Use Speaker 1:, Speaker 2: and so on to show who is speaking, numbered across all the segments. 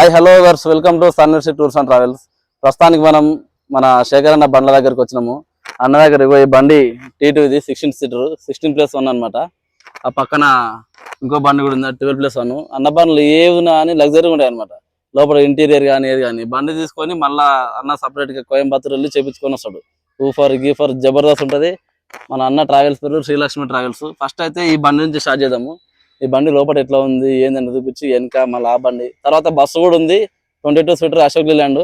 Speaker 1: Hi hello viewers welcome to సన్వర్సి tours and travels ప్రస్తుతానికి మనం మన శేఖర్ అన్న బండ్ల దగ్గరకు వచ్చినాము. అన్న దగ్గర ఇగో ఈ బండి టీ టూ ఇది sixteen seater sixteen plus one అనమాట ఆ పక్కన ఇంకో బండి కూడా ఉంది ట్వెల్వ్ ప్లస్ వన్ అన్న బండ్లు ఏవునా అని లగ్జరీ ఉంటాయి అనమాట లోపల ఇంటీరియర్ కానీ ఏది కానీ. బండి తీసుకొని మళ్ళా అన్న సపరేట్గా వెళ్ళి చేపించుకొని వస్తాడు. ఊఫర్ గీఫర్ జబర్దస్త్ ఉంటది. మన అన్న ట్రావెల్స్ పేరు శ్రీలక్ష్మి ట్రావెల్స్ ఫస్ట్ అయితే ఈ బండి నుంచి స్టార్ట్ చేద్దాము. ఈ బండి లోపల ఎట్లా ఉంది ఏందని చూపించి వెనక మళ్ళీ ఆ బండి. తర్వాత బస్సు కూడా ఉంది twenty two seater Ashok Leyland.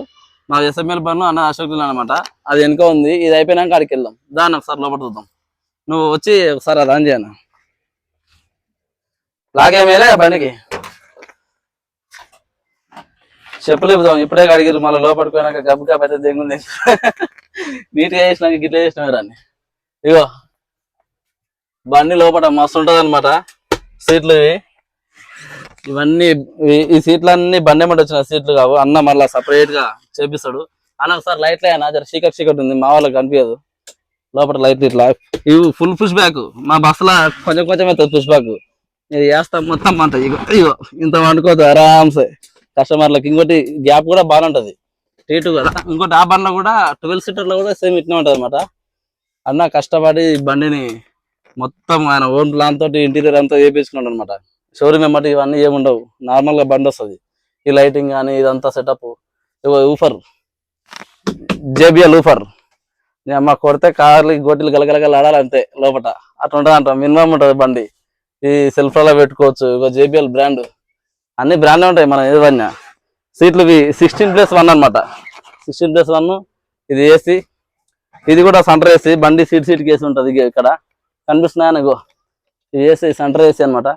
Speaker 1: మా ఎస్ఎంఎల్ బండ్లు అన్న అశోక్ లీలాండ్ అనమాట అది వెనక ఉంది ఇది అయిపోయినాక అక్కడికి వెళ్దాం. దాన్ని ఒకసారి లోపల చూద్దాం. నువ్వు వచ్చి ఒకసారి అది ఆన్ చేయను లాగేమేలే బండికి. చెప్పులు ఇప్పుదాం ఇప్పుడే అడిగారు మళ్ళీ లోపలికి పోయినాక గబ్బు గబ్బు దెంగుంది నీట్గా చేసినాక గిట్లా చేసిన అని ఇగో బండి లోపల మస్తు ఉంటుంది అనమాట సీట్లు ఇవి. ఇవన్నీ ఈ- ఈ సీట్లు అన్ని బండి వచ్చిన సీట్లు కావు. అన్న మళ్ళా సపరేట్గా చేపిస్తాడు. అన్న ఒకసారి లైట్లు అయినా జర చీకటి చీకటి ఉంది. మా వాళ్ళకి కనిపించదు లోపల లైట్ ఇట్లా. ఇవి ఫుల్ పుష్ బ్యాక్ మా బస్సులో కొంచెం కొంచెం అవుతుంది పుష్ బ్యాక్ ఇది వేస్తాం మొత్తం అంత. ఇగో ఇగో ఇంత వండుకోవద్దు ఆరామ్సే కస్టమర్లకు ఇంకోటి గ్యాప్ కూడా బాగుంటది టీటు కదా. ఇంకోటి ఆ బండ్లో కూడా ట్వెల్వ్ సీటర్లో కూడా సేమ్ ఇట్నే ఉంటది అన్న కష్టపడి బండిని మొత్తం ఆయన ఓన్ ప్లాన్ తోటి ఇంటీరియర్ అంతా వేపించుకున్నాడు అనమాట షోరూమ్ ఎమ్మటి ఇవన్నీ ఏముండవు నార్మల్గా బండి వస్తుంది. ఈ లైటింగ్ కానీ ఇదంతా సెటప్ ఊఫర్. JBL woofer. నీ అమ్మ కొడితే కార్లు గోటీలు గలగలగల ఆడాలి అంతే లోపల అట్లా ఉంటుంది అంట మినిమం ఉంటుంది బండి. ఈ సెల్ఫ్లో పెట్టుకోవచ్చు. ఇక జేబిఎల్ బ్రాండ్ అన్ని బ్రాండ్ ఉంటాయి మనం ఏదన్నా సీట్లు సిక్స్టీన్ ప్లస్ వన్ అనమాట సిక్స్టీన్ ప్లస్ వన్ ఇది ఏసీ ఇది కూడా సెంటర్ ఏసీ బండి సీట్ సీట్ వేసి ఉంటుంది ఇక్కడ. కనిపిస్తున్నాయి అనుకో ఇది ఏసీ సెంటర్ ఏసీ అనమాట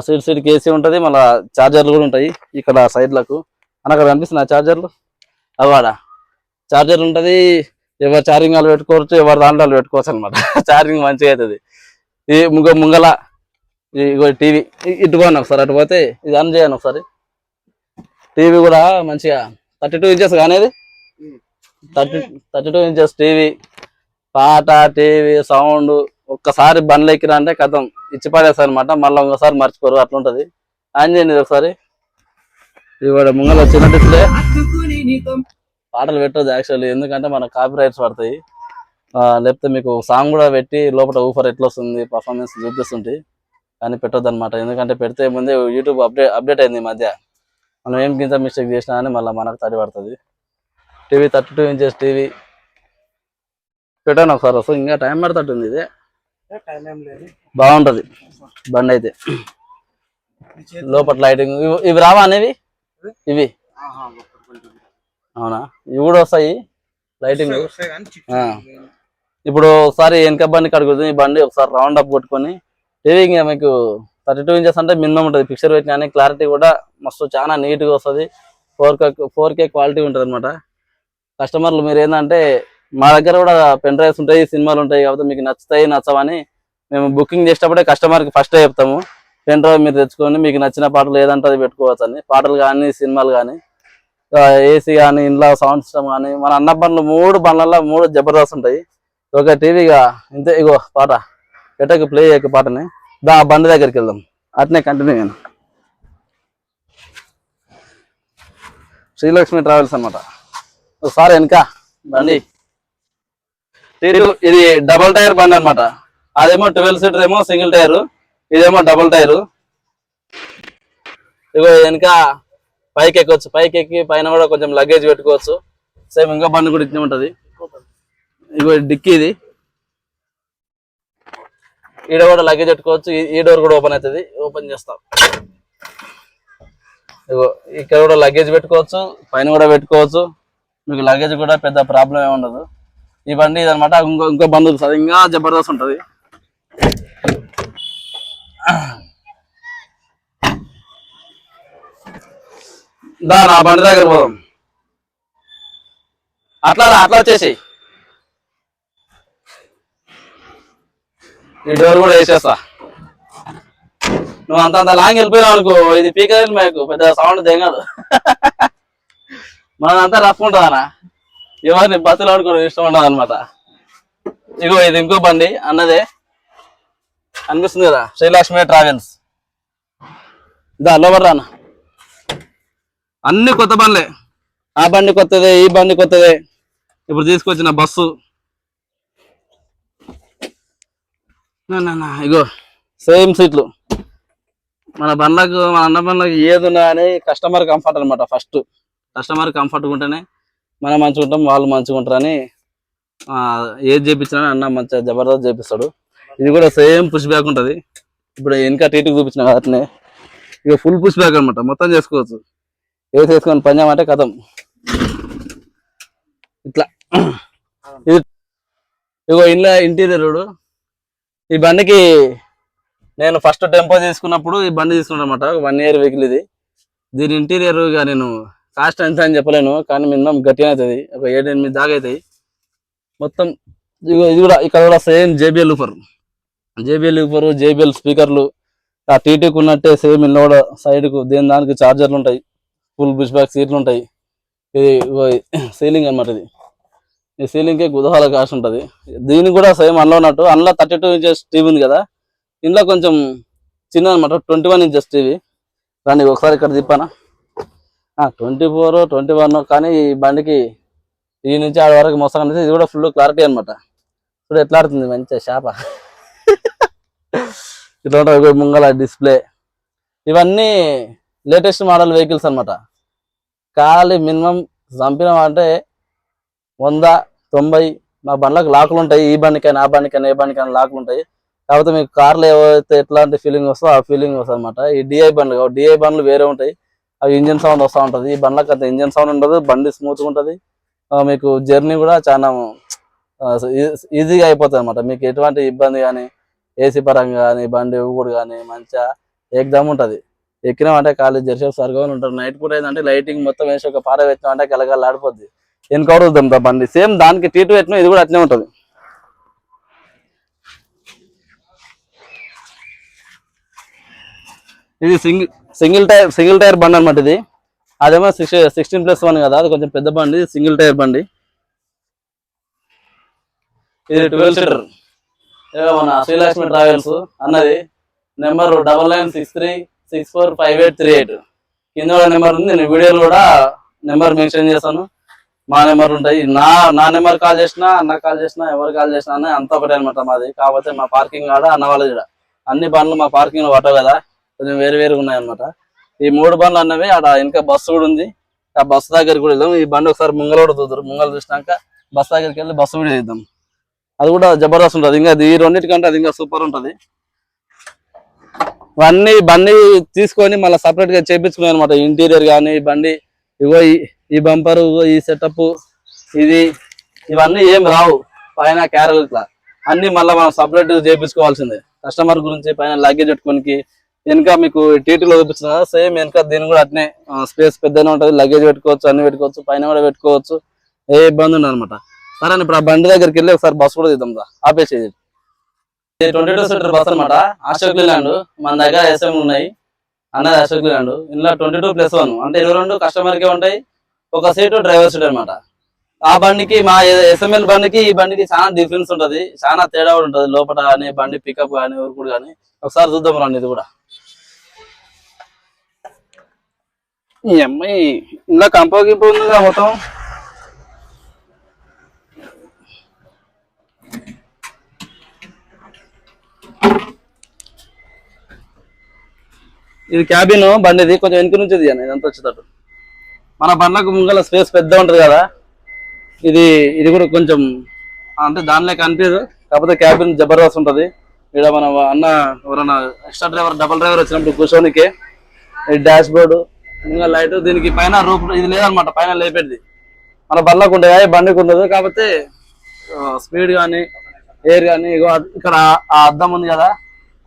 Speaker 1: సీట్ సీట్ కేసీ ఉంటుంది మళ్ళీ చార్జర్లు కూడా ఉంటాయి ఇక్కడ సైడ్లకు అని అక్కడ కనిపిస్తున్నాయి చార్జర్లు అవాడ చార్జర్ ఉంటుంది ఎవరు ఛార్జింగ్ వాళ్ళు పెట్టుకోవచ్చు ఎవరు దాంట్లో వాళ్ళు పెట్టుకోవచ్చు అనమాట ఛార్జింగ్ మంచిగా అవుతుంది. ఈ ముంగ ముంగల ఇగో టీవీ ఇటుకోండి ఒకసారి అటు పోతే ఇది ఆన్ చేయండి ఒకసారి. టీవీ కూడా మంచిగా థర్టీ టూ ఇంచెస్ కానీ ఇది thirty thirty two inches TV పాట టీవీ సౌండ్ ఒక్కసారి బండ్లు ఎక్కిరా అంటే కథం. ఇచ్చి పడేస్తారు అనమాట మళ్ళీ ఒకసారి మర్చిపోరు. అట్లా ఉంటది ఆన్ చేయండి ఒకసారి. ఇది కూడా ముంగల చిన్న పాటలు పెట్టదు యాక్చువల్లీ. ఎందుకంటే మన కాపీ రైట్స్ పడతాయి లేకపోతే మీకు సాంగ్ కూడా పెట్టి లోపల ఊఫర్ ఎట్లా వస్తుంది పర్ఫార్మెన్స్ చూపిస్తుంది కానీ పెట్టొద్దు అనమాట ఎందుకంటే పెడితే ముందే యూట్యూబ్ అప్డేట్ అప్డేట్ అయింది ఈ మధ్య. మనం ఏం కింద మిస్టేక్ చేసినా అని మళ్ళీ మనకు తడి పడుతుంది. TV thirty two inches TV. పెట్టాను ఒకసారి వస్తుంది. ఇంకా టైం పడుతుంది ఇది. బాగుంటది. బండి అయితే. లోపల లైటింగ్ ఇవి- ఇవి రావా అనేవి ఇవి. అవునా? ఇవి కూడా వస్తాయి. లైటింగ్. ఇప్పుడు ఒకసారి వెనక బండి కడుగుతుంది ఈ బండి ఒకసారి రౌండ్ అప్ కొట్టుకొని. టీవీ మీకు థర్టీ టూ ఇంచెస్ అంటే మినిమం ఉంటుంది. పిక్చర్ పెట్టిన కానీ క్లారిటీ కూడా మస్తు చాలా నీట్గా వస్తుంది. Four K four K quality ఉంటుంది అనమాట కస్టమర్లు మీరు ఏంటంటే మా దగ్గర కూడా పెన్ డ్రైవ్స్ ఉంటాయి సినిమాలు ఉంటాయి కాబట్టి మీకు నచ్చుతాయి నచ్చవని మేము బుకింగ్ చేసేటప్పుడే కస్టమర్కి ఫస్టే చెప్తాము. పెన్ డ్రైవ్ మీరు తెచ్చుకొని మీకు నచ్చిన పాటలు ఏదంటే అది పెట్టుకోవచ్చు అని పాటలు కానీ సినిమాలు కానీ ఏసీ కానీ ఇంట్లో సౌండ్ సిస్టమ్ కానీ మన అన్న బండ్లు మూడు బండ్లలో మూడు జబర్దస్త్ ఉంటాయి. ఒక టీవీగా ఇంతే ఇగో పాట. పెట్టకు ప్లే చేయక పాటని. దా ఆ బండి దగ్గరికి వెళ్దాం. అట్నే కంటిన్యూ నేను. శ్రీలక్ష్మి ట్రావెల్స్ అనమాట ఒకసారి వెనక. బండి. ఇది- ఇది డబల్ టైర్ బండి అన్నమాట. అదేమో ట్వెల్వ్ సీటర్ ఏమో సింగిల్ టైర్ ఇదేమో డబుల్ టైర్. ఇగో వెనక పైకి ఎక్కొచ్చు. పైకి ఎక్కి పైన కూడా కొంచెం లగేజ్ పెట్టుకోవచ్చు. సేమ్ ఇంకా బండి కూడా ఇట్నే ఉంటది. ఇగో డిక్కీ ఇది. ఈడ కూడా లగేజ్ పెట్టుకోవచ్చు. ఈ- ఈ డోర్ కూడా ఓపెన్ అవుతుంది ఓపెన్ చేస్తాం. ఇగో ఇక్కడ కూడా లగేజ్ పెట్టుకోవచ్చు. పైన కూడా పెట్టుకోవచ్చు. మీకు లగేజ్ కూడా పెద్ద ప్రాబ్లం ఏమి ఉండదు. ఈ బండి ఇదనమాట ఇంకో ఇంకో బండి వస్తుంది. ఇంకా జబర్దస్త్ ఉంటుంది. దా నా బండి దగ్గర పోదాం. అట్లా రా, అట్లా వచ్చేసి ఈ డోర్ కూడా వేసేస్తా. నువ్వు అంత అంత లాంగ్ వెళ్ళిపోయినావు అనుకో ఇది పీకర్ మాకు. పెద్ద సౌండ్ తెగదు మనంతా రఫ్ ఉంటుందనా ఎవరిని బతులు ఆడుకోవడం ఇష్టం ఉండదు అనమాట ఇగో ఇది ఇంకో బండి అన్నదే. అనిపిస్తుంది కదా శ్రీలక్ష్మి ట్రావెల్స్. దా లోపల రానా? అన్ని కొత్త బండ్లే. ఆ బండి కొత్తదే ఈ బండి కొత్తదే. ఇప్పుడు తీసుకొచ్చిన బస్సు. ఇగో. సేమ్ సీట్లు. మన బండ్లకు మన అన్న బండ్లకు ఏది ఉన్నా కస్టమర్ కంఫర్ట్ అనమాట ఫస్ట్. కస్టమర్ కంఫర్ట్ ఉంటేనే మనం మంచిగా ఉంటాం వాళ్ళు మంచిగా ఉంటారని ఆ, ఏది చేపించినా అన్న మంచిగా జబర్దస్త్ చేపిస్తాడు. ఇది కూడా సేమ్ పుష్ బ్యాక్ ఉంటది. ఇప్పుడు వెనక టీటీకి చూపించిన వాటిని ఇక ఫుల్ పుష్ బ్యాక్ అనమాట మొత్తం చేసుకోవచ్చు. ఏది చేసుకొని పంజామంటే కథం. ఇట్లా. ఇది ఇగో ఇంట్లో ఇంటీరియర్ ఈ బండికి నేను ఫస్ట్ టెంపో తీసుకున్నప్పుడు ఈ బండి తీసుకున్నాను అనమాట వన్ ఇయర్ వెహికల్ ఇది. దీని ఇంటీరియర్గా నేను కాస్ట్ ఎంత అని చెప్పలేను కానీ మినిమం గట్టిగా అవుతుంది. ఒక ఏడు ఎనిమిది దాకా అవుతాయి. మొత్తం ఇది కూడా ఇక్కడ కూడా same J B L woofer J B L woofer J B L స్పీకర్లు ఆ టీటీకి ఉన్నట్టే సేమ్ ఇంట్లో కూడా సైడ్కు దేని దానికి చార్జర్లు ఉంటాయి. ఫుల్ బుష్ బ్యాక్ సీట్లు ఉంటాయి. ఇది సీలింగ్ అన్నమాట ఇది. ఈ సీలింగ్కి గుదహాల కాస్ట్ ఉంటుంది. దీనికి కూడా సేమ్ అందులో ఉన్నట్టు. అందులో థర్టీ టూ ఇంచెస్ టీవీ ఉంది కదా. ఇందులో కొంచెం చిన్న అనమాట ట్వంటీ వన్ ఇంచెస్ టీవీ దాన్ని ఒకసారి ఇక్కడ తిప్పానా? ట్వంటీ ఫోర్ ట్వంటీ వన్ కానీ ఈ బండికి ఈ నుంచి ఆడ వరకు మొత్తం ఇది కూడా ఫుల్ క్లారిటీ అనమాట ఇప్పుడు ఎట్లా ఆడుతుంది మంచిగా చేప. ఇట్లా ఉంటుంది ముంగల డిస్ప్లే ఇవన్నీ లేటెస్ట్ మోడల్ వెహికల్స్ అన్నమాట. ఖాళీ మినిమం చంపినాం అంటే వంద తొంభై మా బండ్లకు లాకులు ఉంటాయి. ఈ బండికైనా ఆ బండికైనా ఏ బండికైనా లాకులు ఉంటాయి. కాకపోతే మీకు కార్లు ఏవైతే ఎట్లాంటి ఫీలింగ్ వస్తుందో ఆ ఫీలింగ్ వస్తుంది అనమాట ఈ డిఐ బండ్లు డిఐ బండ్లు వేరే ఉంటాయి. అవి ఇంజిన్ సౌండ్ వస్తూ ఉంటుంది. ఈ బండ్లకు అంత ఇంజిన్ సౌండ్ ఉండదు. బండి స్మూత్గా ఉంటుంది. మీకు జర్నీ కూడా చాలా ఈజీగా అయిపోతుంది అనమాట మీకు ఎటువంటి ఇబ్బంది కానీ ఏసీ పరంగా కానీ బండి ఊగుడు కానీ మంచిగా ఏకదమ్ ఉంటుంది. ఎక్కినామంటే కాలేజ్ జెర్సేపు సరిగా ఉంటారు. నైట్ పూట ఏంటంటే లైటింగ్ మొత్తం వేసి ఒక పార పెట్టినామంటే గలగల ఆడిపోద్ది వెనక బండి. సేమ్ దానికి టీ టూ పెట్టినా. ఇది కూడా అట్నే ఉంటుంది. ఇది single single tyre single tyre బండి అనమాట ఇది. అదేమో సిక్స్ సిక్స్టీన్ ప్లస్ వన్ కదా అది కొంచెం పెద్ద బండి సింగిల్ టైర్ బండి. ఇది ట్వెల్వ్ సీటర్ మన శ్రీలక్ష్మి ట్రావెల్స్ అన్నది. Number double nine six three six four five eight three eight కింద కూడా నెంబర్ ఉంది నేను వీడియోలో కూడా నెంబర్ మెన్షన్ చేస్తాను. మా నెంబర్ ఉంటాయి. నా నా నెంబర్ కాల్ చేసినా అన్న కాల్ చేసినా ఎవరు కాల్ చేసినా అని అంత ఒకటే అనమాట మాది. కాకపోతే మా పార్కింగ్ కాడ అన్న వాళ్ళది కూడా. అన్ని బండ్లు మా పార్కింగ్లో పట్టవు కదా. కొంచెం వేరు వేరుగా ఉన్నాయన్నమాట. ఈ మూడు బండ్లు అన్నవి ఆడ ఇంకా బస్సు కూడా ఉంది. ఆ బస్సు దగ్గరికి కూడా వెళ్దాం. ఈ బండి ఒకసారి ముంగలు కూడా చూద్దరు ముంగలు చూసినాక బస్సు దగ్గరికి వెళ్ళి బస్సు కూడా చేద్దాం. అది కూడా జబర్దస్త్ ఉంటుంది. ఇంకా ఈ రెండింటికంటే అది ఇంకా సూపర్ ఉంటుంది. ఇవన్నీ బండి తీసుకొని మళ్ళీ సపరేట్గా చేపించుకున్నాయి అనమాట ఇంటీరియర్ కానీ బండి ఇగో ఈ- బంపర్ ఈ సెటప్ ఇది ఇవన్నీ ఏం రావు. పైన క్యారల్ ఇట్లా అన్ని మళ్ళీ మనం సపరేట్ చేపించుకోవాల్సిందే. కస్టమర్ గురించి పైన లగేజ్ పెట్టుకోనికి వెనక మీకు టీటీలో చూపిస్తుంది కదా సేమ్ వెనక దీని కూడా అట్నే. స్పేస్ పెద్దనే ఉంటుంది. లగేజ్ పెట్టుకోవచ్చు అన్ని పెట్టుకోవచ్చు పైన కూడా పెట్టుకోవచ్చు. ఏ ఇబ్బంది ఉండదు అనమాట సరే ఇప్పుడు ఆ బండి దగ్గరికి వెళ్ళి ఒకసారి బస్సు కూడా తీద్దాం రా. ఆపేసేది ట్వంటీ టూ సీటర్ బస్ అనమాట అశోక్ ల్యాండ్ మన దగ్గర ఎస్ఎం ఉన్నాయి. అన్నది అశోక్ ల్యాండ్. ఇందులో ట్వంటీ టూ ప్లస్ వన్. అంటే ఇరవై రెండు కస్టమర్కి ఉంటాయి. ఒక సీటు డ్రైవర్ సీట్ అనమాట ఆ బండికి మా ఎస్ఎంఎల్ బండికి ఈ బండికి చాలా డిఫరెన్స్ ఉంటది. చాలా తేడా కూడా ఉంటది. లోపల కానీ బండి పికప్ కానీ ఊరుకుడు కానీ. ఒకసారి చూద్దాం రండి ఇది కూడా. ఈ అమ్మాయి ఇందులో కంపో గింపో మొత్తం? ఇది క్యాబిన్ బండిది కొంచెం వెనుక నుంచి ఇది ఇదంతా వచ్చేటట్టు. మన బండ్లకు ముంగల స్పేస్ పెద్ద ఉంటుంది కదా? ఇది ఇది కూడా కొంచెం అంటే దానిలో కనిపించదు. కాకపోతే క్యాబిన్ జబర్దస్త్ ఉంటుంది. ఇక్కడ మన అన్న ఎవరన్నా ఎక్స్ట్రా డ్రైవర్ డబల్ డ్రైవర్ వచ్చినప్పుడు కూర్చోనికే ఈ డాష్ బోర్డు ఇంకా లైట్ దీనికి పైన రూప్ ఇది లేదనమాట పైన లేపేది మన బండ్లకు ఉంటాయి బండికి ఉండదు కాకపోతే స్పీడ్ కానీ ఎయిర్ కానీ ఇక్కడ ఆ అద్దం ఉంది కదా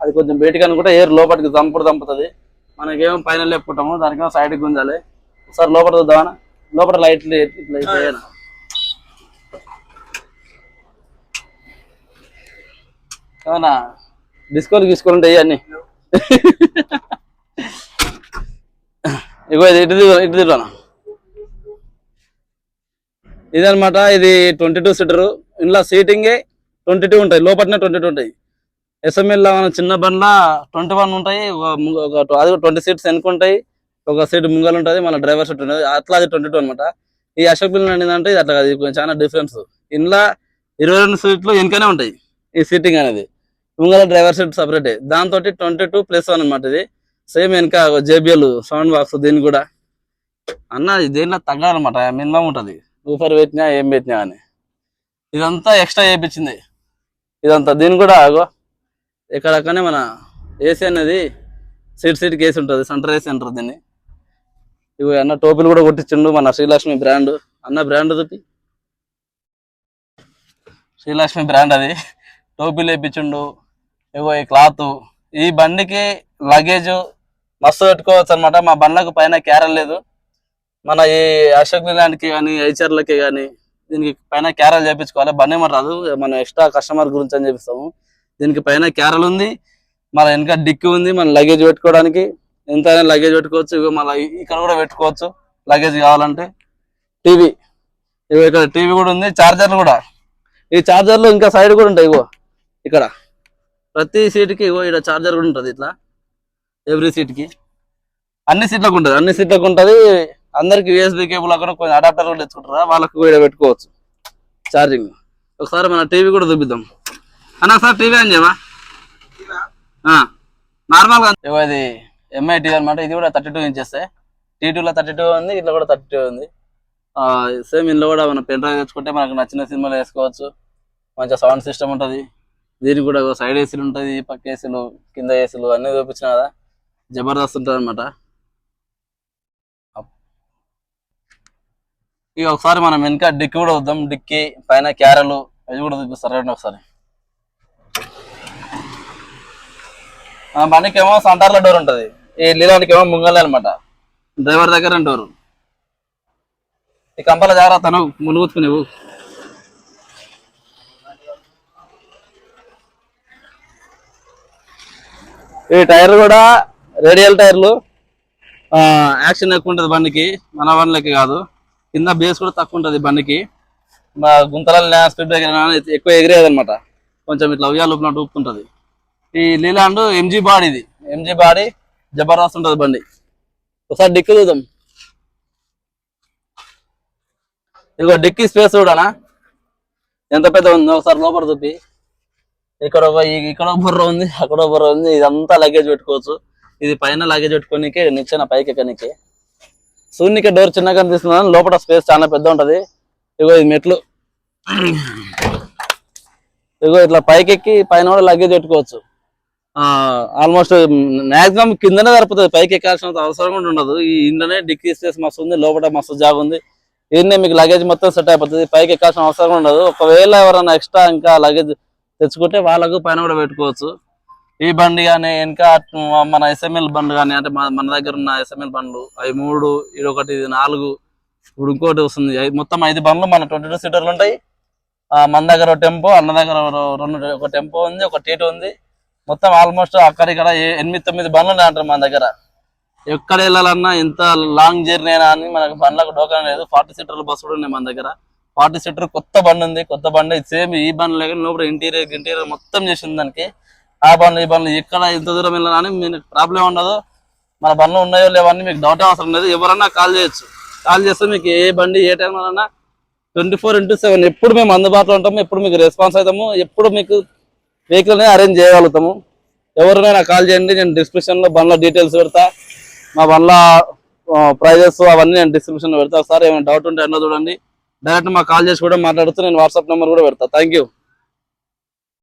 Speaker 1: అది కొంచెం బయటికి అనుకుంటే ఎయిర్ లోపలికి దంపుడు దంపుతుంది. మనకేమో పైన లేపుకుంటాము దానికేమో సైడ్ గుంజాలి. ఒకసారి లోపల చూద్దామా? లోపల లైట్లు ఇట్లా ఇట్లా వేయనా? డిస్కౌంట్ డిస్కోలు ఉంటాయి అన్ని. ఇగో ఇది ఇటు ఇటు తిరుగునా ఇదనమాట ఇది ట్వంటీ టూ సీటర్. ఇందులో సీటింగే ట్వంటీ టూ ఉంటాయి లోపలనే ట్వంటీ టూ ఉంటాయి ఎస్ఎంఎల్లో మన చిన్న బండ్ల ట్వంటీ వన్ ఉంటాయి. ఒక అది ట్వంటీ సీట్స్ వెనుక ఉంటాయి. ఒక సీట్ ముంగల్ ఉంటుంది మళ్ళీ డ్రైవర్ సీట్ ఉంటుంది. అట్లా అది ట్వంటీ టూ అనమాట ఈ అశోక్ బిల్డింగ్ ఏంటంటే ఇది అట్లా కాదు. ఇది చాలా డిఫరెన్స్. ఇందులో ఇరవై రెండు సీట్లు వెనకనే ఉంటాయి. ఈ సీటింగ్ అనేది. ముంగల డ్రైవర్ సీట్ సపరేట్. దాంతో ట్వంటీ టూ ప్లస్ వన్ అనమాట ఇది. సేమ్ వెనక జేబిఎల్ సౌండ్ బాక్స్ దీన్ని కూడా. అన్న దేనిలో దేంట్లో తగ్గాలన్నమాట మినిమం ఉంటుంది. ఊపర్ పెట్టినా ఏం పెట్టినా అని. ఇదంతా ఎక్స్ట్రా చేయించింది ఇదంతా దీన్ని కూడా ఆగో. ఇక్కడక్కనే మన ఏసీ అనేది సీట్ సీట్కి ఏసీ ఉంటుంది. సెంటర్ ఏసీ అంటారు దీన్ని. ఇవి అన్న టోపీలు కూడా కొట్టించిండు మన శ్రీలక్ష్మి బ్రాండ్. అన్న బ్రాండ్ తోటి. శ్రీలక్ష్మి బ్రాండ్ అది. టోపీలు వేయించిండు ఇగో ఈ క్లాత్. ఈ బండికి లగేజ్ మస్తు పెట్టుకోవచ్చు అనమాట మా బండ్లకు పైన క్యారల్ లేదు. మన ఈ అశోక్కి కానీ ఐచర్లకి కానీ దీనికి పైన క్యారల్ చేయించుకోవాలి బండి ఏమో రాదు. మన ఎక్స్ట్రా కస్టమర్ గురించి అని చెప్పిస్తాము. దీనికి పైన క్యారల్ ఉంది. మన వెనక డిక్కి ఉంది. మన లగేజ్ పెట్టుకోవడానికి ఎంత లగేజ్ పెట్టుకోవచ్చు. ఇగో మన ఇక్కడ కూడా పెట్టుకోవచ్చు. లగేజ్ కావాలంటే. టీవీ. ఇవి ఇక్కడ టీవీ కూడా ఉంది. చార్జర్లు కూడా. ఈ చార్జర్లు ఇంకా సైడ్ కూడా ఉంటాయి. ఇగో ఇక్కడ. ప్రతి సీట్కి ఇగో ఇక్కడ చార్జర్ కూడా ఉంటుంది ఇట్లా. ఎవ్రీ సీట్కి అన్ని సీట్లకు ఉంటుంది అన్ని సీట్లకు ఉంటుంది. అందరికి యూఎస్బీ కేబుల్ అక్కడ కొంచెం అడాప్టర్ కూడా తెచ్చుకుంటారా? వాళ్ళకు కూడా పెట్టుకోవచ్చు. ఛార్జింగ్ ఒకసారి మన టీవీ కూడా చూపిద్దాం. అన్న ఒకసారి టీవీ అని చెప్పా నార్మల్గా ఇది ఎంఐ టీవీ అనమాట ఇది కూడా థర్టీ టూ ఇంచెస్ టీ లో థర్టీ టూ ఉంది ఇట్లా కూడా థర్టీ టూ ఉంది సేమ్ ఇందులో కూడా మనం పెన్ డ్రైవ్ తెచ్చుకుంటే మనకు నచ్చిన సినిమాలు వేసుకోవచ్చు. మంచిగా సౌండ్ సిస్టమ్ ఉంటుంది. దీనికి కూడా సైడ్ ఏసీలు ఉంటుంది పక్క ఏసీలు కింద ఏసీలు అన్ని చూపించిన కదా. జబర్దస్త్ ఉంటుంది అనమాట ఇక ఒకసారి మనం వెనక డిక్కి కూడా వద్దాం. డిక్కి పైన క్యారలు అవి కూడా చూపిస్తారు. రండి ఒకసారి. ఆ బండికి ఏమో సంటార్ల డోర్ ఉంటుంది. ఈ లీలానికి ఏమో ముంగలే అనమాట డ్రైవర్ దగ్గర డోరు ఈ కంపల జాగ్రత్త నువ్వు. మునుగుతుకునేవు ఈ టైర్ కూడా రేడియల్ టైర్లు ఆ, యాక్షన్ ఎక్కువ ఉంటుంది బండికి మన బండ్లకి కాదు. కింద బేస్ కూడా తక్కువ ఉంటుంది బండికి. మా గుంతల స్పీడ్ బ్రేక్ ఎక్కువ ఎగిరేది అనమాట కొంచెం ఇట్లా ఉయ్యాలు ఊపినట్టు ఊపుతుంటది ఈ లీలాండ్ ఎంజీ బాడీ ఇది. ఎంజీ బాడీ జబర్దస్త్ ఉంటుంది బండి. ఒకసారి డిక్కి చూద్దాం. ఇదిగో డిక్కి స్పేస్ చూడనా? ఎంత పెద్ద ఉందో ఒకసారి లోపల చూపి. ఇక్కడ ఒక ఇక్కడ ఒక బుర్ర ఉంది అక్కడ బుర్ర ఉంది. ఇదంతా లగేజ్ పెట్టుకోవచ్చు. ఇది పైన లగేజ్ పెట్టుకోనికే నిచ్చిన పైకి ఎక్కనికి. సూర్యునికి డోర్ చిన్నగా కనిపిస్తుంది లోపల స్పేస్ చాలా పెద్ద ఉంటది. ఇగో ఇది మెట్లు. ఇగో ఇట్లా పైకి ఎక్కి పైన కూడా లగేజ్ పెట్టుకోవచ్చు. ఆల్మోస్ట్ మాక్సిమం కిందనే సరిపోతుంది. పైకి ఎక్కాల్సిన అవసరం కూడా ఉండదు. ఈ ఇంట్లోనే డిక్కీ స్పేస్ మస్తు ఉంది లోపల మస్తు జాగ్ ఉంది. ఈయన్నే మీకు లగేజ్ మొత్తం సెట్ అయిపోతుంది. పైకి ఎక్కాల్సిన అవసరం ఉండదు. ఒకవేళ ఎవరైనా ఎక్స్ట్రా ఇంకా లగేజ్ తెచ్చుకుంటే వాళ్ళకు పైన కూడా పెట్టుకోవచ్చు. ఈ బండి కానీ ఇంకా మన ఎస్ఎంఎల్ బండ్ కానీ అంటే మన దగ్గర ఉన్న ఎస్ఎంఎల్ బండ్లు అవి మూడు ఇది ఒకటి ఇది నాలుగు ఇప్పుడు ఇంకోటి వస్తుంది. మొత్తం ఐదు బండ్లు మన ట్వంటీ టూ సీటర్లు ఉంటాయి. ఆ, మన దగ్గర ఒక టెంపో అన్న దగ్గర రెండు ఒక టెంపో ఉంది ఒక టీటో ఉంది. మొత్తం ఆల్మోస్ట్ అక్కడిక్కడ ఎనిమిది తొమ్మిది బండ్లు ఉన్నాయి అంటారు మన దగ్గర. ఎక్కడ వెళ్ళాలన్నా ఎంత లాంగ్ జర్నీ అయినా అని మనకు బండ్లకు డోకా లేదు. ఫార్టీ సీటర్ల బస్సు కూడా ఉన్నాయి మన దగ్గర. ఫార్టీ సీటర్ కొత్త బండి ఉంది. కొత్త బండి సేమ్ ఈ బండి లేక లోపల ఇంటీరియర్ ఇంటీరియర్ మొత్తం చేసింది దానికి. ఆ బండ్లు ఈ బండ్లు ఎక్కడ ఎంత దూరం వెళ్ళాలని మీకు ప్రాబ్లం ఉండదు. మన బండ్లు ఉన్నాయో లేవని మీకు డౌట్ అవసరం లేదు. ఎవరన్నా కాల్ చేయొచ్చు. కాల్ చేస్తే మీకు ఏ బండి ఏ టైం అన్నా ట్వంటీ ఫోర్ ఇంటూ సెవెన్ ఎప్పుడు మేము అందుబాటులో ఉంటాము ఎప్పుడు మీకు రెస్పాన్స్ అవుతాము ఎప్పుడు మీకు వెహికల్ అరేంజ్ చేయగలుగుతాము ఎవరినైనా కాల్ చేయండి. నేను డిస్క్రిప్షన్లో బండ్ల డీటెయిల్స్ పెడతా. మా బండ్ల ప్రైజెస్ అవన్నీ నేను డిస్క్రిప్షన్లో పెడతా. సార్ ఏమైనా డౌట్ ఉంటే అన్న చూడండి. డైరెక్ట్ మాకు కాల్ చేసి కూడా మాట్లాడుతూ నేను వాట్సాప్ నెంబర్ కూడా పెడతా. Thank you